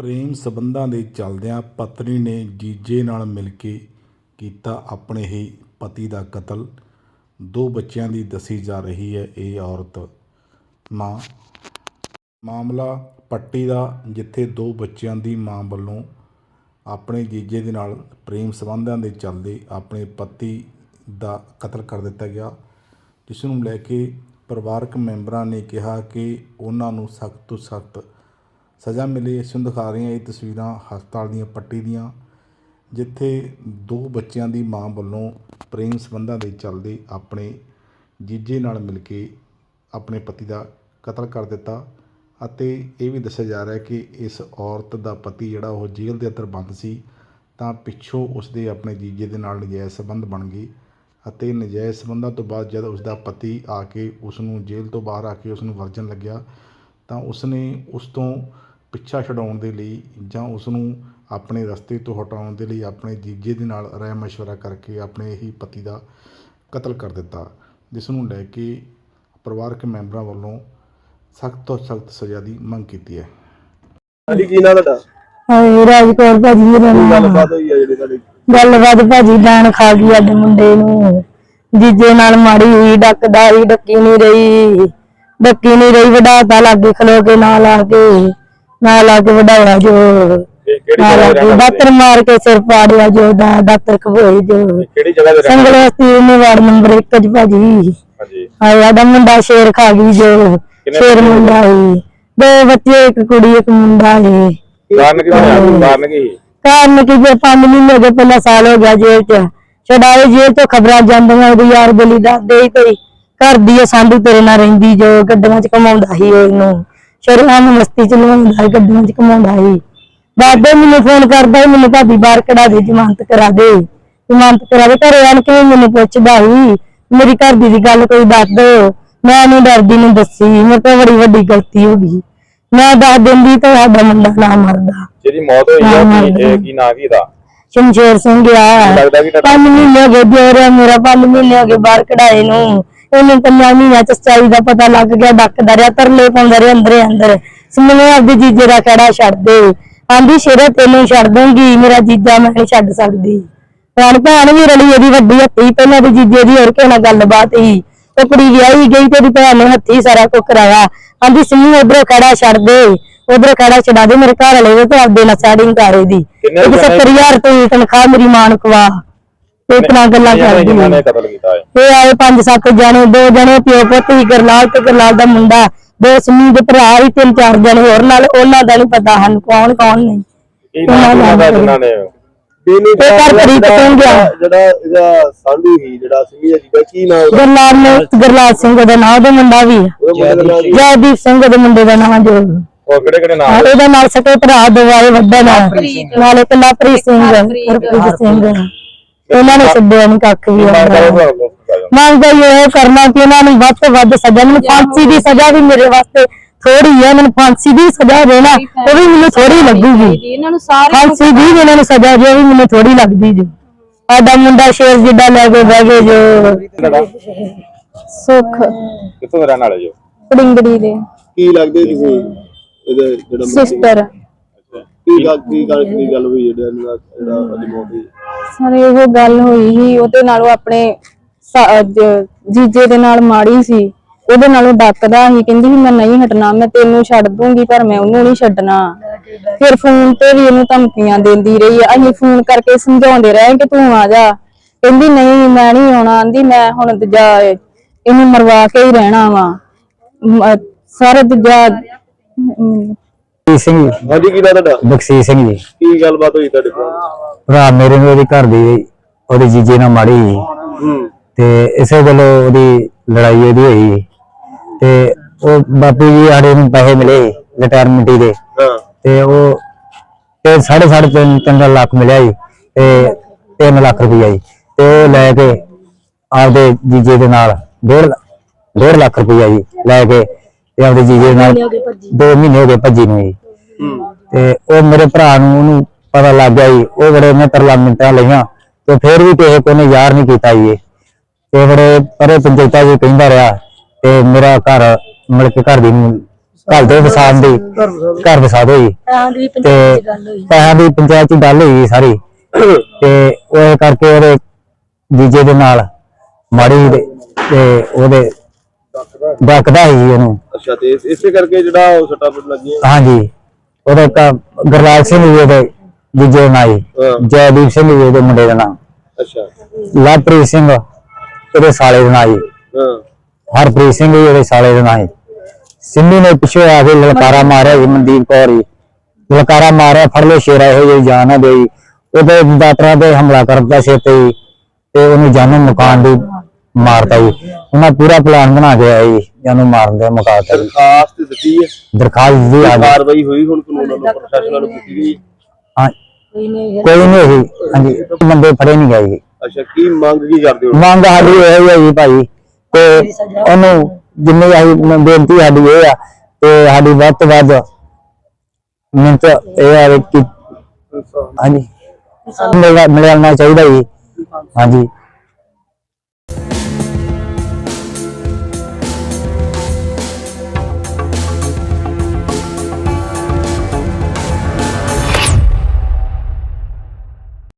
ਪ੍ਰੇਮ ਸਬੰਧਾਂ ਦੇ ਚੱਲਦਿਆਂ ਪਤਨੀ ਨੇ ਜੀਜੇ ਨਾਲ ਮਿਲ ਕੇ ਕੀਤਾ ਆਪਣੇ ਹੀ ਪਤੀ ਦਾ ਕਤਲ। ਦੋ ਬੱਚਿਆਂ ਦੀ ਦੱਸੀ ਜਾ ਰਹੀ ਹੈ ਇਹ ਔਰਤ। ਮਾਂ ਮਾਮਲਾ ਪੱਟੀ ਦਾ, ਜਿੱਥੇ ਦੋ ਬੱਚਿਆਂ ਦੀ ਮਾਂ ਵੱਲੋਂ ਆਪਣੇ ਜੀਜੇ ਦੇ ਨਾਲ ਪ੍ਰੇਮ ਸੰਬੰਧਾਂ ਦੇ ਚੱਲਦੇ ਆਪਣੇ ਪਤੀ ਦਾ ਕਤਲ ਕਰ ਦਿੱਤਾ ਗਿਆ। ਜਿਸ ਨੂੰ ਲੈ ਕੇ ਪਰਿਵਾਰਕ ਮੈਂਬਰਾਂ ਨੇ ਕਿਹਾ ਕਿ ਉਹਨਾਂ ਨੂੰ ਸਖਤ ਤੋਂ ਸਖਤ ਸਜ਼ਾ ਮਿਲੇ, ਇਸ ਨੂੰ ਦਿਖਾ ਰਹੀਆਂ ਇਹ ਤਸਵੀਰਾਂ ਹਸਪਤਾਲ ਦੀਆਂ ਪੱਟੀ ਦੀਆਂ, ਜਿੱਥੇ ਦੋ ਬੱਚਿਆਂ ਦੀ ਮਾਂ ਵੱਲੋਂ ਪ੍ਰੇਮ ਸੰਬੰਧਾਂ ਦੇ ਚੱਲਦੇ ਆਪਣੇ ਜੀਜੇ ਨਾਲ ਮਿਲ ਕੇ ਆਪਣੇ ਪਤੀ ਦਾ ਕਤਲ ਕਰ ਦਿੱਤਾ ਅਤੇ ਇਹ ਵੀ ਦੱਸਿਆ ਜਾ ਰਿਹਾ ਕਿ ਇਸ ਔਰਤ ਦਾ ਪਤੀ ਜਿਹੜਾ ਉਹ ਜੇਲ੍ਹ ਦੇ ਅੰਦਰ ਬੰਦ ਸੀ, ਤਾਂ ਪਿੱਛੋਂ ਉਸਦੇ ਆਪਣੇ ਜੀਜੇ ਦੇ ਨਾਲ ਨਜਾਇਜ਼ ਸੰਬੰਧ ਬਣ ਗਏ ਅਤੇ ਨਜਾਇਜ਼ ਸੰਬੰਧਾਂ ਤੋਂ ਬਾਅਦ ਜਦ ਉਸਦਾ ਪਤੀ ਆ ਕੇ ਉਸ ਨੂੰ ਜੇਲ੍ਹ ਤੋਂ ਬਾਹਰ ਆ ਕੇ ਉਸ ਨੂੰ ਵਰਜਨ ਲੱਗਿਆ, ਤਾਂ ਉਸਨੇ ਉਸ ਤੋਂ ਪਿੱਛਾ ਛਡਾਉਣ ਦੇ ਲਈ ਜਾਂ ਉਸ ਨੂੰ ਆਪਣੇ ਰਸਤੇ ਤੋਂ ਹਟਾਉਣ ਦੇ ਲਈ ਆਪਣੇ ਜੀਜੇ ਦੇ ਨਾਲ ਰਾਏ ਮਸ਼ਵਰਾ ਕਰਕੇ ਆਪਣੇ ਹੀ ਪਤੀ ਦਾ ਕਤਲ ਕਰ ਦਿੱਤਾ ਜਿਸ ਨੂੰ ਲੈ ਕੇ ਪਰਿਵਾਰਕ ਮੈਂਬਰਾਂ ਵੱਲੋਂ ਸਖਤ ਤੋਂ ਸਖਤ ਸਜ਼ਾ ਦੀ ਮੰਗ ਕੀਤੀ ਹੈ। ਹਾਂਜੀ ਕੀ ਨਾਂ ਤੁਹਾਡਾ? ਹਾਏ ਰਾਜਕੌਰ ਭਾਜੀ ਮੇਰਾ ਨਾਮ। ਗੱਲਬਾਤ ਹੋਈ ਆ ਜਿਹੜੀ ਤੁਹਾਡੀ? ਗੱਲਬਾਤ ਭਾਜੀ ਡਾਣ ਖਾ ਗਈ ਸਾਡੇ ਮੁੰਡੇ ਨੂੰ। ਜੀਜੇ ਨਾਲ ਮਾੜੀ ਹੋਈ ਡੱਕਦਾ ਹੀ ਡੱਕੀ ਨਹੀਂ ਰਹੀ। ਡੱਕੀ ਨਹੀਂ ਰਹੀ ਵਡਾਤਾ ਲਾਗੇ ਖਲੋ ਕੇ ਨਾਲ ਆ ਕੇ। ਨਾਲ ਆ ਕੇ ਵਡਾਉਣਾ ਜੋ ਦੇ ਕੇ ਦਾਤਰ ਮਾਰ ਕੇ ਸਿਰ ਪਾੜਿਆ ਜੋ ਦਾ ਦਾਤਰ ਜੋ। ਕਿਹੜੀ ਜਗ੍ਹਾ ਦੇ ਰਹਿਣ ਵਾਲੇ ਸੰਗਲਸਤੀ ਨੇ ਵਾਰਡ ਨੰਬਰ 1 ਚ ਭਾਜੀ। ਹਾਂਜੀ। ਹਾਏ ਸਾਡਾ ਮੁੰਡਾ ਸ਼ੇਰ ਖਾ ਗਈ ਜੋ ਸ਼ੇਰ ਮੁੰਡਾ ਹੀ ਦੋ ਬੱਚੇ ਇੱਕ ਕੁੜੀ ਇੱਕ ਮੁੰਡਾ ਹੈ ਕਾਰਨ ਕੀ ਹੋਇਆ? ਕਾਰਨ ਕੀ? ਕਾਰਨ ਕਿ ਜੇ ਪੰਜ ਮਹੀਨੇ ਦੇ ਪਹਿਲਾਂ ਸਾਲ ਹੋ ਗਿਆ ਜੇਲ੍ਹ ਚ। ਛਡਾਏ ਜੇਲ੍ਹ ਤੋਂ ਖਬਰਾਂ ਜਾਂਦੀਆਂ ਉਹਦੀ ਯਾਰ ਬਲੀ ਦੱਸਦੇ ਹੀ ਕੋਈ ਘਰ ਦੀ ਸਾਂਢੂ ਤੇਰੇ ਨਾਲ ਰਹਿੰਦੀ ਜੋ ਗੱਡੀਆਂ ਚ ਕਮਾਉਂਦਾ ਸੀ ਉਹਨੂੰ। ਸ਼ਰਮਾਂ ਮਸਤੀ ਚ ਲਵਾਉਂਦਾ ਗੱਡੀਆਂ ਚ ਕਮਾਉਂਦਾ ਸੀ ਬਾਬੇ ਮੈਨੂੰ ਫੋਨ ਕਰਦਾ ਸੀ ਮੈਨੂੰ ਭਾਬੀ ਬਾਹਰ ਕਢਾ ਦੇ ਜ਼ਮਾਨਤ ਕਰਾ ਦੇ। ਜ਼ਮਾਨਤ ਕਰਾ ਦੇ ਘਰੇ ਆਣ ਕੇ ਮੈਨੂੰ ਪੁੱਛਦਾ ਸੀ ਮੇਰੀ ਘਰ ਦੀ ਗੱਲ ਕੋਈ ਦੱਸ ਦੋ। ਮੈਂ ਉਹਨੂੰ ਡਰਦੀ ਨੂੰ ਦੱਸੀ ਮੇਰੇ ਤੋਂ ਬੜੀ ਵੱਡੀ ਗਲਤੀ ਹੋ ਗਈ। ਮੈਂ ਦੱਸ ਦਿੰਦੀ ਤਾਂ ਸਾਡਾ ਮੁੰਡਾ ਨਾ ਮਰਦਾ। ਜਿਹਦੀ ਮੌਤ ਹੋਈ ਆ ਕੀ ਇਹ ਕੀ ਨਾਂ ਕੀ ਦਾ ਸ਼ਮਸ਼ੇਰ ਸਿੰਘ ਆ। ਲੱਗਦਾ ਤੁਹਾਡਾ ਪੰਜ ਮਹੀਨੇ ਹੋ ਗਏ ਦਿਓਰਿਆ ਮੇਰਾ ਪੰਜ ਮਹੀਨੇ ਹੋ ਗਏ ਬਾਹਰ ਕਢਾਏ ਨੂੰ। ਇਹਨੂੰ ਪੰਜਾਂ ਮਹੀਨਿਆਂ ਚ ਸਚਾਈ ਦਾ ਪਤਾ ਲੱਗ ਗਿਆ ਡੱਕਦਾ ਰਿਹਾ ਤਰਲੇ ਪਾਉਂਦਾ ਰਿਹਾ ਅੰਦਰੇ ਅੰਦਰ। ਸਮਨੇ ਆਪਦੇ ਜੀਜੇ ਦਾ ਖੜਾ ਛੱਡ ਦੇ? ਆਂਦੀ ਸ਼ੇਰੇ ਤੈਨੂੰ ਛੱਡ ਦੂੰਗੀ ਮੇਰਾ ਜੀਜਾ ਮੈਂ ਨਹੀਂ ਛੱਡ ਸਕਦੀ। ਹੁਣ ਭੈਣ ਵੀ ਰਲੀ ਇਹਦੀ ਵੱਡੀ ਹੱਥੀ ਪਹਿਲਾਂ ਤੇ ਜੀਜੇ ਦੀ ਹੋਰ ਕਿਸੇ ਨਾਲ ਗੱਲਬਾਤ ਸੀ। ਉਹ ਕੁੜੀ ਵਿਆਹੀ ਗਈ ਤੇ ਉਹਦੀ ਭੈਣ ਨੇ ਹੱਥੀ ਸਾਰਾ ਕੁਝ ਕਰਾਇਆ ਆਂਦੀ ਸਿੰਮੀ ਉਧਰੋਂ ਖੜਾ ਛੱਡ ਦੇ? ਉਧਰ ਖੜਾ ਛਡਾ ਦੇ? ਮੇਰੇ ਘਰ ਵਾਲੇ ਦੇ ਤੇ ਆਪਦੇ ਨਾਲ ਸੈਟਿੰਗ ਕਰ ਇਹਦੀ ਕਿੰਨੇ ਇੱਕ ਜਣੇ- 70000 ਰੁਪਏ ਤਨਖਾਹ ਮੇਰੀ ਮਾਂ ਨੂੰ ਕਵਾ ਨਾਲ ਗੱਲਾਂ ਕਰਦੀ ਜਿਨ੍ਹਾਂ ਨੇ ਹੈ ਕਤਲ ਕੀਤਾ ਹੈ ਇਹ ਆਏ ਪੰਜ ਸੱਤ ਜਣੇ ਦੋ ਜਣੇ ਪਿਓ ਪੁੱਤ ਹੀ ਗਰਲਾਲ ਤੇ ਗਰਲਾਲ ਦਾ ਮੁੰਡਾ। ਦੋ ਸਿੰਮੀ ਦੇ ਭਰਾ ਹੀ ਤਿੰਨ ਚਾਰ ਜਣੇ ਹੋਰ ਨਾਲ ਉਹਨਾਂ ਦਾ ਨਹੀਂ ਪਤਾ ਹਨ ਕੌਣ ਕੌਣ ਨਹੀਂ। ਕੀ ਨਾਂ ਉਹਨਾਂ ਦਾ ਜਿਨ੍ਹਾਂ ਨੇ ਬੇਨੀ ਤੇ ਘਰ ਪ੍ਰੀਤ ਸਿੰਘ ਗਿਆ? ਜਿਹੜਾ ਇਹਦਾ ਸਾਂਢੂ ਸੀ ਜਿਹੜਾ ਸਿੰਘ ਜੀ ਦਾ ਕੀ ਨਾਮ ਗਰਲਾਲ ਨੇ ਗਰਲਾਲ ਸਿੰਘ ਦਾ ਨਾਂ ਉਹਦਾ ਮੁੰਡਾ ਵੀ ਨਾਮ ਕੀ? ਜੈਦੀਪ ਸਿੰਘ। ਦੇ ਮੁੰਡੇ ਦਾ ਨਾਂ ਜੋ ਉਹ ਕਿਹੜੇ ਕਿਹੜੇ ਹਾਂ, ਨਾਮ ਇਹਦਾ ਨਾਲ ਸਕੇ ਭਰਾ ਦਵਾਏ ਵੱਡਾ ਨਾਲ ਨਾਲ ਇੱਕ ਲਵਪ੍ਰੀਤ ਸਿੰਘ ਹਰਪ੍ਰੀਤ ਸਿੰਘ ਇਹਨਾਂ ਨੇ ਛੱਡਿਆ ਨਹੀਂ ਕੱਖ ਵੀ ਉਹਨਾਂ ਦਾ। ਮੰਗ ਗਈ ਇਹ ਕਰਨਾ ਕਿ ਇਹਨਾਂ ਨੂੰ ਵੱਧ ਤੋਂ ਵੱਧ ਸਜ਼ਾ ਮੈਨੂੰ ਫਾਂਸੀ ਦੀ ਸਜ਼ਾ ਵੀ ਮੇਰੇ ਵਾਸਤੇ ਥੋੜੀ ਹੈ ਮੈਨੂੰ ਫਾਂਸੀ ਦੀ ਸਜ਼ਾ ਦੇਣਾ ਉਹ ਵੀ ਮੈਨੂੰ ਥੋੜੀ ਲੱਗੂਗੀ। ਜੀ ਇਹਨਾਂ ਨੂੰ ਸਾਰੇ ਫਾਂਸੀ ਦੀ ਇਹਨਾਂ ਨੂੰ ਸਜ਼ਾ ਜੋ ਵੀ ਮੈਨੂੰ ਥੋੜੀ ਲੱਗਦੀ ਜੀ। ਸਾਡਾ ਮੁੰਡਾ ਸ਼ੇਰ ਜਿੱਡਾ ਲੈ ਕੇ ਬਹਿ ਗਏ ਜੋ। ਸੁੱਖ। ਕਿੱਥੋਂ ਰਹਿਣ ਵਾਲੇ ਜੋ? ਪੜਿੰਗੜੀ ਦੇ। ਕੀ ਲੱਗਦੇ ਤੁਸੀਂ ਇਹਦਾ ਜਿਹੜਾ ਸਿਸਟਰ ਕੀ ਗੱਲ ਕੀ ਗੱਲ ਕੀ ਗੱਲ ਹੋਈ ਜਿਹੜਾ ਇਹਨਾਂ ਦਾ ਜਿਹੜਾ ਅੱਜ ਮੌਤ ਹੋਈ? ਸਾਰੇ ਉਹ ਗੱਲ ਹੋਈ ਸੀ ਉਹਦੇ ਨਾਲ ਉਹ ਆਪਣੇ ਸਾ- ਜ- ਜੀਜੇ ਦੇ ਨਾਲ ਮਾੜੀ ਸੀ। ਉਹਦੇ ਨਾਲੋਂ ਡੱਕਦਾ ਸੀ ਕਹਿੰਦੀ ਮੈਂ ਨਹੀਂ ਹਟਣਾ ਮੈਂ ਤੈਨੂੰ ਛੱਡ ਦੂੰਗੀ ਪਰ ਮੈਂ ਉਹਨੂੰ ਨਹੀਂ ਛੱਡਣਾ। ਫਿਰ ਫੋਨ ਤੇ ਵੀ ਇਹਨੂੰ ਧਮਕੀਆਂ ਦਿੰਦੀ ਰਹੀ ਆ। ਅਸੀਂ ਫੋਨ ਕਰਕੇ ਸਮਝਾਉਂਦੇ ਰਹੇ ਕਿ ਤੂੰ ਆ ਜਾ। ਕਹਿੰਦੀ ਨਹੀਂ ਮੈਂ ਨਹੀਂ ਆਉਣਾ। ਆਂਦੀ ਮੈਂ ਹੁਣ ਦੂਜਾ ਇਹਨੂੰ ਮਰਵਾ ਕੇ ਹੀ ਰਹਿਣਾ ਵਾ। ਸਾਰੇ ਦੂਜਾ ਅਮ, ਬਖਸ਼ੀਸ਼ ਸਿੰਘ ਜੀ। ਹਾਂਜੀ ਕੀ ਨਾਮ ਤੁਹਾਡਾ? ਬਖਸ਼ੀਸ਼ ਸਿੰਘ ਜੀ। ਕੀ ਗੱਲਬਾਤ ਹੋਈ ਤੁਹਾਡੇ ਕੋਲ ਭਰਾ ਮੇਰੇ ਨੂੰ ਉਹਦੀ ਘਰ ਦੀ ਉਹਦੇ ਜੀਜੇ ਨਾਲ ਮਾੜੀ ਸੀ ਹੂੰ। ਤੇ ਇਸੇ ਗੱਲੋਂ ਉਹਦੀ ਲੜਾਈ ਉਹਦੀ ਹੋਈ। ਤੇ ਉਹ ਬਾਪੂ ਜੀ ਸਾਡੇ ਨੂੰ ਪੈਸੇ ਮਿਲੇ ਰਿਟਾਇਰਮੈਂਟ ਦੇ। ਹਾਂ। ਤੇ ਉਹ ਤੇ ਸਾਢੇ ਸਾਢੇ ਤਿੰਨ ਤਿੰਨ ਲੱਖ ਮਿਲਿਆ ਜੀ ਤੇ 3 ਲੱਖ ਰੁਪਈਆ ਜੀ। ਤੇ ਉਹ ਲੈ ਕੇ ਆਪਦੇ ਜੀਜੇ ਦੇ ਨਾਲ ਡੇਢ ਡੇਢ ਲੱਖ ਰੁਪਈਆ ਜੀ ਲੈ ਕੇ ਤੇ ਆਪਦੇ ਜੀਜੇ ਦੇ ਨਾਲ 2 ਮਹੀਨੇ ਹੋ ਗਏ ਭੱਜੀ ਨੂੰ ਜੀ। ਤੇ ਉਹ ਮੇਰੇ ਭਰਾ ਨੂੰ ਉਹਨੂੰ ਪਤਾ ਲੱਗ ਗਿਆ ਜੀ। ਉਹ ਬੜੇ ਉਹਨੇ ਤਰਲਾ ਮਿੰਟਾਂ ਲਈਆਂ ਤੇ ਫਿਰ ਵੀ ਕਿਸੇ ਕੋਨੇ ਯਾਰ ਨਹੀਂ ਕੀਤਾ ਜੀ। ਇਹ। ਤੇ ਬੜੇ ਪਰੇ ਪੰਚਾਇਤਾਂ ਜੀ ਕਹਿੰਦਾ ਰਿਹਾ ਤੇ ਮੇਰਾ ਘਰ ਮਿਲ ਕੇ ਘਰ ਦੀ ਨੂੰ ਘਰ ਦੇ ਵਸਾਨ ਦੀ ਘਰ ਵਸਾ ਦਿਓ ਜੀ ਤਾਂ ਦੀ ਪੈਸਿਆਂ ਦੀ ਪੰਚਾਇਤ ਚ ਗੱਲ ਹੋਈ ਸਾਰੀ। ਤੇ ਉਹ ਕਰਕੇ ਉਹਦੇ ਜੀਜੇ ਦੇ ਨਾਲ ਮਾੜੀ ਦੇ- ਤੇ ਉਹਦੇ ਡੱਕਦਾ ਸੀ ਉਹਨੂੰ। ਅੱਛਾ ਤੇ ਇਸ- ਕਰਕੇ ਜਿਹੜਾ ਉਹ ਸੱਟਾਂ ਫੇਟ ਹਾਂਜੀ। ਉਹਦਾ ਇੱਕ ਗੁਰਲਾਲ ਸਿੰਘ ਜੀਜੇ ਨਾਲ ਹੀ ਹਾਂ। ਜੈਦੀਪ ਸਿੰਘ ਵੀ ਉਹਦੇ ਮੁੰਡੇ ਦਾ ਨਾਮ। ਅੱਛਾ। ਲਵਪ੍ਰੀਤ ਸਿੰਘ ਉਹਦੇ ਸਾਲੇ ਦਾ ਨਾਮ ਜੀ। ਹਾਂ। ਹਰਪ੍ਰੀਤ ਸਿੰਘ ਵੀ ਉਹਦੇ ਸਾਲੇ ਦਾ ਜੀ। ਸਿੰਮੀ ਨੇ ਪਿੱਛੇ ਆ ਕੇ ਲਲਕਾਰਾ ਮਾਰਿਆ ਜੀ ਮਨਦੀਪ ਕੌਰ ਜੀ। ਲਲਕਾਰਾ ਮਾਰਿਆ ਫੜ ਲੋ ਸ਼ੇਰਾ ਇਹੋ ਜਿਹੀ ਜਾਨ ਨਾ ਦੇਈ ਉਹਦੇ ਦਾਤਰਾ ਤੇ ਹਮਲਾ ਕਰਦਾ ਸੀ ਤੇ ਜੀ, ਤੇ ਉਹਨੂੰ ਜਾਨੋਂ ਮਕਾਨ ਦੀ ਮਾਰਤਾ ਜੀ। ਉਹਨਾਂ ਪੂਰਾ ਪਲਾਨ ਬਣਾ ਕੇ ਆਏ ਜੀ ਜਾਨੋਂ ਮਾਰਨ ਦਾ ਮੁਕਾਤਾ ਜੀ ਦਰਖਾਸਤ ਦਿੱਤੀ ਹੈ। ਦਰਖਾਸਤ ਦੀ ਆ ਗਈ ਕਾਰਵਾਈ ਹੋਈ ਹੁਣ ਕਾਨੂੰਨ ਵੱਲੋਂ ਪ੍ਰਸ਼ਾਸਨ ਵੱਲੋਂ ਕੀਤੀ ਗਈ? ਹਾਂ। ਕੋਈ ਨਹੀਂ ਹੋਈ। ਹਾਂਜੀ ਬੰਦੇ ਫੜੇ ਨਹੀਂ ਗਏ ਜੀ। ਅੱਛਾ ਕੀ ਮੰਗ ਕੀ ਕਰਦੇ ਹੋ? ਮੰਗ ਸਾਡੀ ਇਹ ਹੀ ਜੀ ਭਾਈ ਤੇ ਉਹਨੂੰ ਜਿੰਨੀ ਆਈ ਬੇਨਤੀ ਸਾਡੀ ਇਹ ਆ ਤੇ ਸਾਡੀ ਵੱਧ ਤੋਂ ਵੱਧ ਮਿੰਟ ਇਹ ਆ ਕਿ ਹਾਂਜੀ। ਮਿਲਣਾ ਚਾਹੀਦਾ ਜੀ। ਹਾਂਜੀ।